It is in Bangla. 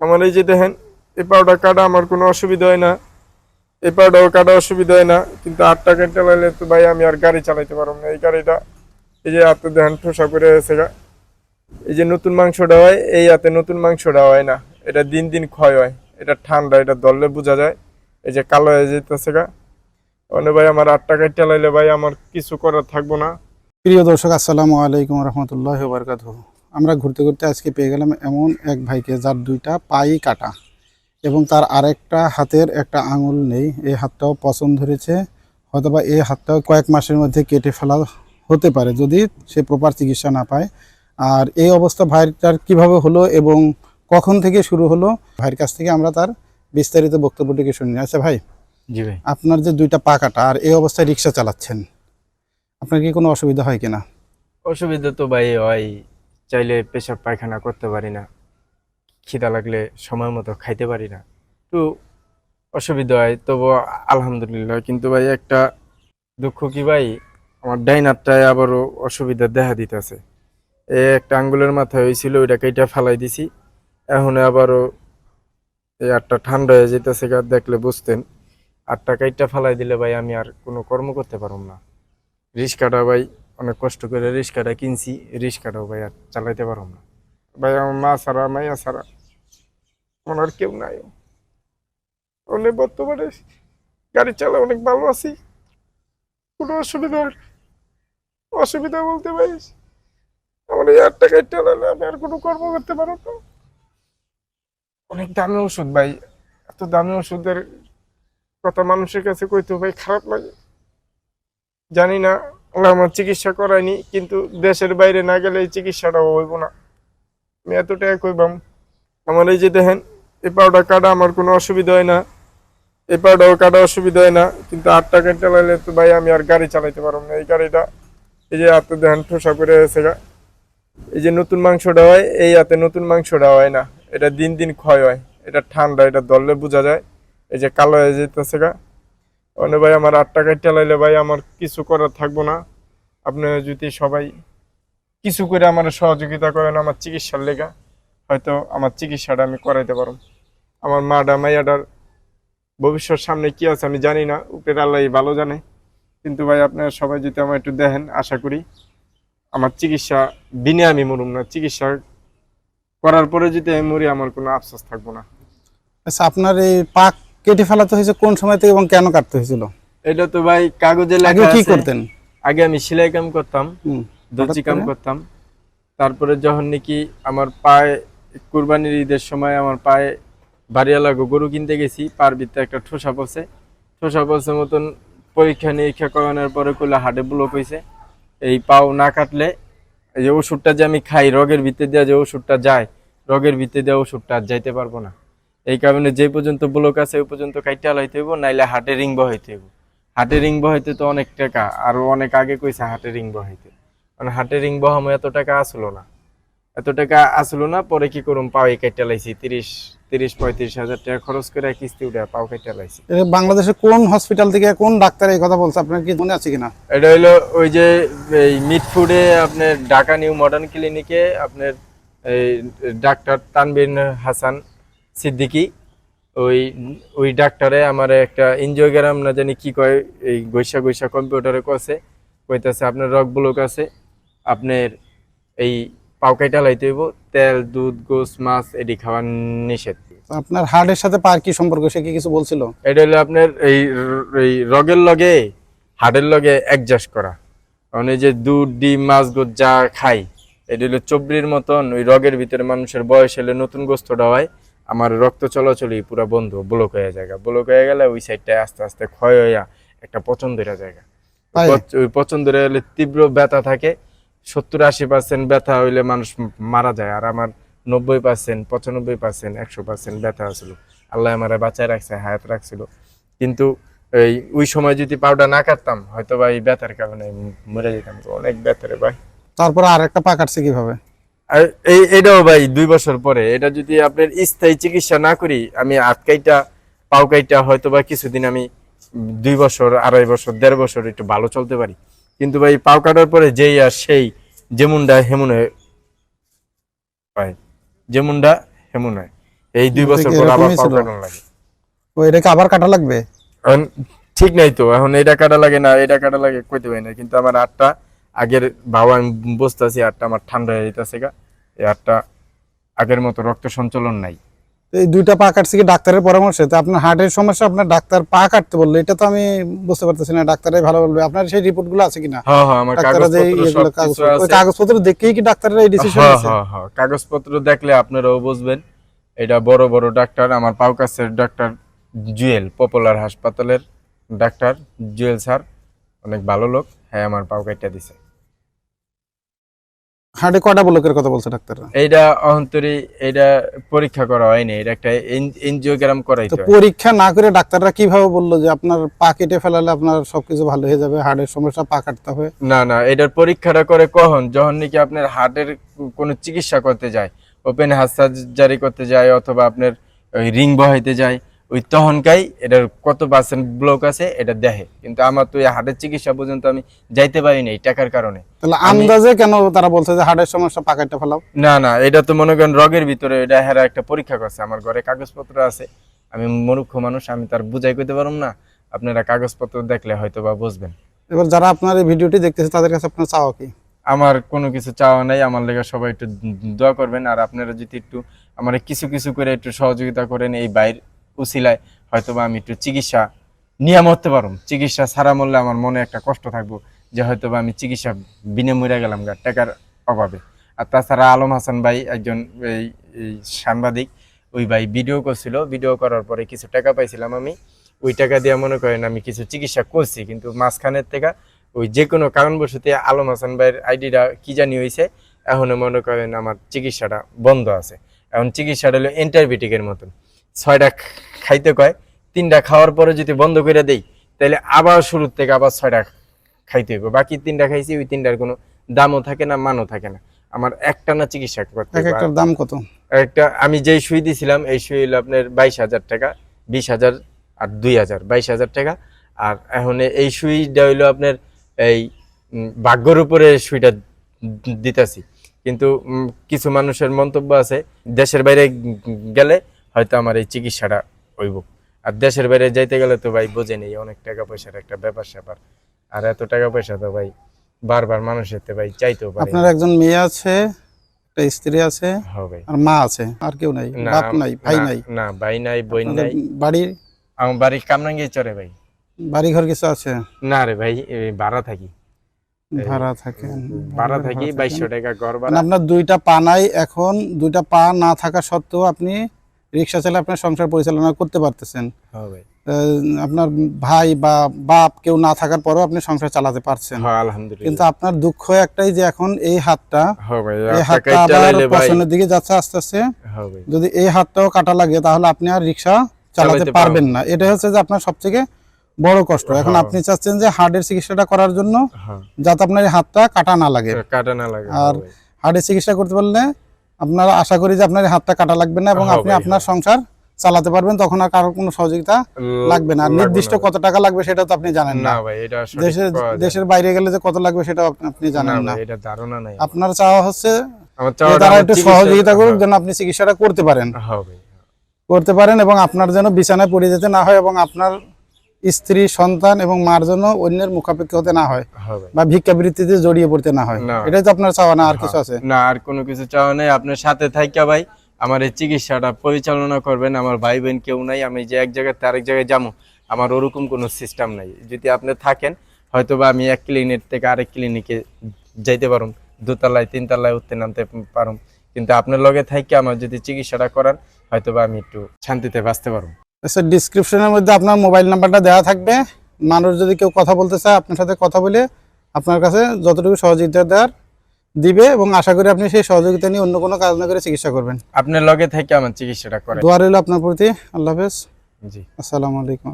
আমার এই যে দেখেন, এই পাউডার কাটা আমার কোনো অসুবিধা হয় না। এই পাউডাও কাটা অসুবিধা হয় না, কিন্তু আট টাকা চালাইলে তো ভাই আমি আর গাড়ি চালাইতে পারব না। এই গাড়িটা, এই যে হাতে দেখেন, ঠোসা করে গা। এই যে নতুন মাংসটা হয়, এই হাতে নতুন মাংসটা হয় না। এটা দিন দিন ক্ষয় হয়। এটা ঠান্ডা, এটা ধরলে বোঝা যায়। এই যে কালো হয়ে যেতেছে গা। মানে ভাই, আমার আট টাকায় চালাইলে ভাই আমার কিছু করার থাকব না। প্রিয় দর্শক, আসসালামু আলাইকুম রহমতুল্লাহ বারকাত আমরা ঘুরতে ঘুরতে আজকে পেয়ে গেলাম এমন এক ভাইকে যার দুইটা পাই কাটা এবং তার আরেকটা হাতের একটা আঙুল নেই। এই হাতটাও পছন্দ ধরেছে হয়তোবা এই হাতটাও কয়েক মাসের মধ্যে কেটে ফেলা হতে পারে যদি সে প্রপার চিকিৎসা না পায়। আর এই অবস্থা ভাইটার কীভাবে হলো এবং কখন থেকে শুরু হলো ভাইয়ের কাছ থেকে আমরা তার বিস্তারিত বক্তব্যটিকে শুনি। আচ্ছা ভাই জি ভাই। আপনার যে দুইটা পা কাটা আর এই অবস্থায় রিক্সা চালাচ্ছেন আপনার কি কোনো অসুবিধা হয় কিনা? অসুবিধা তো ভাই হয়। চাইলে পেশাব পায়খানা করতে পারি না, খিদা লাগলে সময় মতো খাইতে পারি না। একটু অসুবিধা হয় তবু আলহামদুলিল্লাহ। কিন্তু ভাই, একটা দুঃখ কি ভাই, আমার ডাইন হাতটায় আবারও অসুবিধা দেখা দিতেছে। এ একটা আঙ্গুলের মাথায় হয়েছিল ওইটা কেটে ফালাই দিছি। এখন আবারও এই আটটা ঠান্ডা হয়ে যেতেছে দেখলে বুঝতেন। আটটা কাইটটা ফালাই দিলে ভাই, আমি আর কোনো কর্ম করতে পারব না। রিক্সাটা ভাই অনেক কষ্ট করে রিক্সাটা কিনছি রিক্সাটাও ভাই আর চালাইতে পারব না। ভাই, আমার মা ছাড়া, মাইয়া ছাড়া আর কেউ নাই। অনেক বর্তমানে গাড়ি চালা অনেক ভালো আছি। কোনো অসুবিধা অসুবিধা বলতে ভাই, আমার এই আট টাকায় চালালে আমি আর কোনো কর্ম করতে পারো না। অনেক দামি ওষুধ ভাই, এত দামি ওষুধের কথা মানুষের কাছে কইতে ভাই খারাপ লাগে। জানি না আমার চিকিৎসা করায়নি কিন্তু দেশের বাইরে না গেলে এই চিকিৎসাটাও হইব না। আমি এত টাকা কইবাম, আমার এই যে দেখেন, এই পাউডার কাটা আমার কোনো অসুবিধা হয় না। এই পাউডার কাটা অসুবিধা হয় না, কিন্তু আট টাকা চালাইলে তো ভাই আমি আর গাড়ি চালাইতে পারব না। এই গাড়িটা, এই যে হাতে দেখেন ঠোসা করে আছে এই যে নতুন মাংসটা হয়, এই হাতে নতুন মাংসটা হয় না। এটা দিন দিন ক্ষয় হয়, এটা ঠান্ডা, এটা ধরলে বোঝা যায়। এই যে কালো হয়ে যেতেছে গা। মানে ভাই আমার আট টাকায় চালাইলে ভাই আমার কিছু করার থাকব না। আপনি যদি সবাই কিছু করে আমার সহযোগিতা করেন আমার চিকিৎসার লেগা, হয়তো আমার চিকিৎসাটা আমি করাইতে পারব। আমার মাডা মাইয়াডার ভবিষ্যৎ সামনে কি আছে আমি জানি না, উপরের আল্লাহ ভালো জানে। কিন্তু ভাই আপনারা সবাই যদি আমার একটু দেখেন, আশা করি আমার চিকিৎসা দিনে আমি মরুম না। চিকিৎসা করার পরে যদি আমি মরি, আমার কোনো আফসোস থাকব না। আচ্ছা আপনার এই পা কেটে ফেলাতে হয়েছে কোন সময় থেকে এবং কেন কাটতে হয়েছিল? এটা তো ভাই কাগজে লেখা কি করতেন? আগে আমি সেলাই কাম করতাম দর্জি কাম করতাম। তারপরে যখন নাকি আমার পায়ে কুরবানির ঈদের সময় আমার পায়ে বাড়িওয়ালা গরু কিনতে গেছি পার ভিতরে একটা ঠোসা পড়ছে। ঠোসা পড়ছে মতন পরীক্ষা নিরীক্ষা করানোর পরে করলে হাটে ব্লক হয়েছে এই পাও না কাটলে এই যে ওষুধটা যে আমি খাই রগের ভিতরে দেওয়া যে ওষুধটা যায় রগের ভিতরে দেওয়া ওষুধটা আর যাইতে পারব না। এই কারণে যে পর্যন্ত ব্লক আছে ওই পর্যন্ত কাইটা লাইতে হইব নাইলে হাটে রিং বহাইতে হইব। হাটে রিং বহাইতে তো অনেক টাকা আরও অনেক আগে কইছে হাটে রিং বহাইতে মানে হাটে রিং বহামো এত টাকা আসলো না। এত টাকা আসলো না পরে কি করুম পাও এই কাইটা লাইছি তিরিশ তিরিশ পঁয়ত্রিশ হাজার টাকা খরচ করে কিস্তি উঠে পাও কাইটা লাইছি। বাংলাদেশে কোন হসপিটাল থেকে কোন ডাক্তার এই কথা বলছে আপনার কি মনে আছে কিনা? এটা হইল ওই যে এই মিটফুডে আপনার ঢাকা নিউ মডার্ন ক্লিনিকে আপনার এই ডাক্তার তানবিন হাসান সিদ্দিকি ওই ওই ডাক্তারে আমার একটা এনজিওগ্রাম না জানি কি কয় এই গৈসা গৈসা কম্পিউটারে কছে কইতাছে আপনার রক ব্লক আছে আপনার এই পাউকাইটা লাইতে হইব তেল দুধ গোস মাছ এডি খাওয়া নিষেধ। আপনার হার্টের সাথে পার কি সম্পর্ক সে কি কিছু বলছিল? এটা হলো আপনার এই এই রগের লগে হার্টের লগে অ্যাডজাস্ট করা। মানে যে দুধ ডিম মাছ গোছ যা খাই এটা হলো চবরির মতন ওই রগের ভিতরে মানুষের বয়স হলে নতুন গোস্তটা হয় আমার রক্ত চলাচলই পুরো বন্ধ ব্লক হয়ে জায়গা। ব্লক হয়ে গেলে ওই সাইডটায় আস্তে আস্তে ক্ষয় হইয়া একটা পছন্দের জায়গা। ওই পছন্দের হলে তীব্র ব্যথা থাকে সত্তর আশি পার্সেন্ট ব্যথা হইলে মানুষ মারা যায় আর আমার নব্বই পার্সেন্ট পঁচানব্বই পার্সেন্ট একশো পার্সেন্ট ব্যথা আছিল আল্লাহ আমার বাঁচায় রাখছে হায়াত রাখছিল। কিন্তু এই ওই সময় যদি পাউডার না কাটতাম হয়তো বা এই ব্যথার কারণে মরে যেতাম। অনেক ব্যথারে ভাই। তারপরে আর একটা পা কাটছে কীভাবে? আর এই এটাও ভাই দুই বছর পরে। এটা যদি আপনার স্থায়ী চিকিৎসা না করি আমি আটকাইটা পাউকাইটা হয়তো বা কিছুদিন আমি দুই বছর আড়াই বছর দেড় বছর একটু ভালো চলতে পারি। কিন্তু ভাই পাও কাটার পরে যেই আর সেই যেমনটা হেমন হয় যেমনটা হেমন হয়। এই দুই বছর পর আবার পাও কাটানো লাগে। এটাকে আবার কাটা লাগবে? ঠিক নাই তো এখন এটা কাটা লাগে না এটা কাটা লাগে কইতে পারি না। কিন্তু আমার আটটা আগের বাবা আমি বসতেছি আটটা আমার ঠান্ডা হয়ে যেতেছে গা। এই আটটা আগের মতো রক্ত সঞ্চালন নাই। এই দুইটা পা কাটছে কি ডাক্তারের পরামর্শে? তো আপনার হার্টের সমস্যা আপনার ডাক্তার পা কাটতে বলল এটা তো আমি বুঝতে পারতেছি না ডাক্তারই ভালো বলবে। আপনার সেই রিপোর্টগুলো আছে কিনা? হ্যাঁ হ্যাঁ আমার কাগজপত্র ওই দেখেই কি ডাক্তাররা এই ডিসিশন হ্যাঁ নিচ্ছে হ্যাঁ হ্যাঁ কাগজপত্র দেখলে আপনারাও বুঝবেন। এটা বড় বড় ডাক্তার আমার পাও কাছের ডাক্তার জুয়েল পপুলার হাসপাতালের ডাক্তার জুয়েল স্যার। অনেক ভালো লোক হ্যাঁ আমার পাও কাইটা দিছে। হার্টে কটা ব্লকের কথা বলছে ডাক্তাররা? এইটা অহন্তরি এটা পরীক্ষা করা হয়নি এটা একটা এনজিওগ্রাম তো হয়। পরীক্ষা না করে ডাক্তাররা কীভাবে বলল যে আপনার পা কেটে ফেলালে আপনার সবকিছু ভালো হয়ে যাবে হার্টের সমস্যা পা কাটতে হবে? না না এটার পরীক্ষাটা করে কখন? যখন নাকি আপনার হার্টের কোনো চিকিৎসা করতে যায় ওপেন হার্ট সার্জারি করতে যায় অথবা আপনার ওই রিং বহাইতে যায় ওই তখনকাই এটার কত পার্সেন্ট ব্লক আছে এটা দেখে। কিন্তু আমার তো এই হার্টের চিকিৎসা পর্যন্ত আমি যাইতে পারি নাই টাকার কারণে। তাহলে আন্দাজে কেন তারা বলছে যে হার্টের সমস্যা পা ফেলাও? না না এটা তো মনে করেন রগের ভিতরে এটা হেরা একটা পরীক্ষা করছে। আমার ঘরে কাগজপত্র আছে। আমি মূর্খ মানুষ আমি তার বুঝাই করতে পারুম না। আপনারা কাগজপত্র দেখলে হয়তো বা বুঝবেন। এবার যারা আপনার এই ভিডিওটি দেখতেছে তাদের কাছে আপনার চাওয়া কি? আমার কোনো কিছু চাওয়া নাই। আমার লেগে সবাই একটু দোয়া করবেন। আর আপনারা যদি একটু আমার কিছু কিছু করে একটু সহযোগিতা করেন এই বাইর উসিলায় হয়তো বা আমি একটু চিকিৎসা নিয়ে মরতে পারুম। চিকিৎসা ছাড়া মরলে আমার মনে একটা কষ্ট থাকব যে হয়তো বা আমি চিকিৎসা বিনে মরে গেলাম গা, টাকার অভাবে। আর তাছাড়া আলম হাসান ভাই একজন এই সাংবাদিক, ওই ভাই ভিডিও করছিল। ভিডিও করার পরে কিছু টাকা পাইছিলাম আমি। ওই টাকা দিয়ে মনে করেন আমি কিছু চিকিৎসা করছি, কিন্তু মাঝখানের থেকে ওই যে কোনো কারণবশত আলম হাসান ভাইয়ের আইডিটা কি জানি হয়েছে এখনও মনে করেন আমার চিকিৎসাটা বন্ধ আছে। এখন চিকিৎসাটা হলো অ্যান্টিবায়োটিকের মতন। ছয়টা খাইতে কয় তিনটা খাওয়ার পরে যদি বন্ধ করে দেই তাহলে আবার শুরুর থেকে আবার ছয়টা খাইতে হইব। বাকি তিনটা খাইছি ওই তিনটার কোনো দামও থাকে না মানও থাকে না। আমার একটা না চিকিৎসা করতে এক একটার দাম কত? একটা আমি যেই সুই দিছিলাম এই সুই হলো আপনার বাইশ হাজার টাকা বিশ হাজার আর দুই হাজার বাইশ হাজার টাকা। আর এখন এই সুইটা হইল আপনার এই ভাগ্যর উপরে সুইটা দিতেছি। কিন্তু কিছু মানুষের মন্তব্য আছে দেশের বাইরে গেলে হয়তো আমার এই চিকিৎসাটা হইব। আর দেশের বাইরে যাইতে গেলে তো ভাই বোঝে নেই অনেক টাকা পয়সার একটা ব্যাপার স্যাপার। আর এত টাকা পয়সা তো ভাই বারবার মানুষের তো ভাই চাইতেও পারে আপনার একজন মেয়ে আছে একটা স্ত্রী আছে হবে আর মা আছে আর কেউ নাই বাপ নাই ভাই নাই। না ভাই নাই বোন নাই। বাড়ির আমার বাড়ি কামরাঙ্গি চরে ভাই। বাড়ি ঘর কিছু আছে? না রে ভাই ভাড়া থাকি। ভাড়া থাকেন ভাড়া থাকি বাইশশো টাকা ঘর মানে ভাড়া আপনার দুইটা পা নাই এখন দুইটা পা না থাকা সত্ত্বেও আপনি রিক্সা চালিয়ে আপনার সংসার পরিচালনা করতে পারতেছেন। ভাই আপনার ভাই বা বাপ কেউ না থাকার পরেও আপনি সংসার চালাতে পারছেন। হ্যাঁ কিন্তু আপনার দুঃখ একটাই যে এখন এই হাতটা এই হাতটা আবার পছন্দের দিকে যাচ্ছে আস্তে আস্তে। যদি এই হাতটাও কাটা লাগে তাহলে আপনি আর রিক্সা চালাতে পারবেন না। এটা হচ্ছে যে আপনার সবথেকে বড় কষ্ট। এখন হ্যাঁ। আপনি চাচ্ছেন যে হার্টের চিকিৎসাটা করার জন্য হ্যাঁ। যাতে আপনার এই হাতটা কাটা না লাগে। কাটা না লাগে আর হার্টের চিকিৎসা করতে পারলে আপনারা আশা করি যে আপনার হাতটা কাটা লাগবে না এবং আপনি আপনার সংসার চালাতে পারবেন তখন আর কারোর কোনো সহযোগিতা লাগবে না। আর নির্দিষ্ট কত টাকা লাগবে সেটা তো আপনি জানেন না। দেশের দেশের বাইরে গেলে যে কত লাগবে সেটা আপনি জানেন না এটা ধারণা নাই। আপনার চাওয়া হচ্ছে তারা একটু সহযোগিতা করুক হ্যাঁ, যেন আপনি চিকিৎসাটা করতে পারেন। করতে পারেন এবং আপনার যেন বিছানায় পড়ে যেতে না হয় এবং আপনার স্ত্রী সন্তান এবং মার জন্য অন্যের মুখাপেক্ষি হতে না হয় হ্যাঁ বা ভিক্ষাবৃত্তিতে জড়িয়ে পড়তে না হয়। এটাই তো আপনার চাওয়া না আর কিছু আছে? না আর কোনো কিছু চাওয়া নেই। আপনার সাথে থাইকা ভাই আমার এই চিকিৎসাটা পরিচালনা করবেন। আমার ভাই বোন কেউ নাই আমি যে এক জায়গায় আরেক জায়গায় যাব। আমার ওরকম কোনো সিস্টেম নাই। যদি আপনি থাকেন হয়তো বা আমি এক ক্লিনিক থেকে আরেক ক্লিনিকে যাইতে পারুম। দোতলায় তিনতলায় উঠতে নামতে পারুম। কিন্তু আপনার লগে থাইকে আমার যদি চিকিৎসাটা করান হয়তো বা আমি একটু শান্তিতে বাঁচতে পারব আচ্ছা ডিসক্রিপশনের মধ্যে আপনার মোবাইল নাম্বারটা দেওয়া থাকবে। মানুষ যদি কেউ কথা বলতে চায় আপনার সাথে কথা বলে আপনার কাছে যতটুকু সহযোগিতা দেওয়ার দিবে এবং আশা করি আপনি সেই সহযোগিতা নিয়ে অন্য কোনো কাজ না করে চিকিৎসা করবেন। আপনার লগে থেকে আমার চিকিৎসাটা করেন। দোয়া রইল আপনার প্রতি। আল্লাহ হাফেজ। জি। আসসালামু আলাইকুম।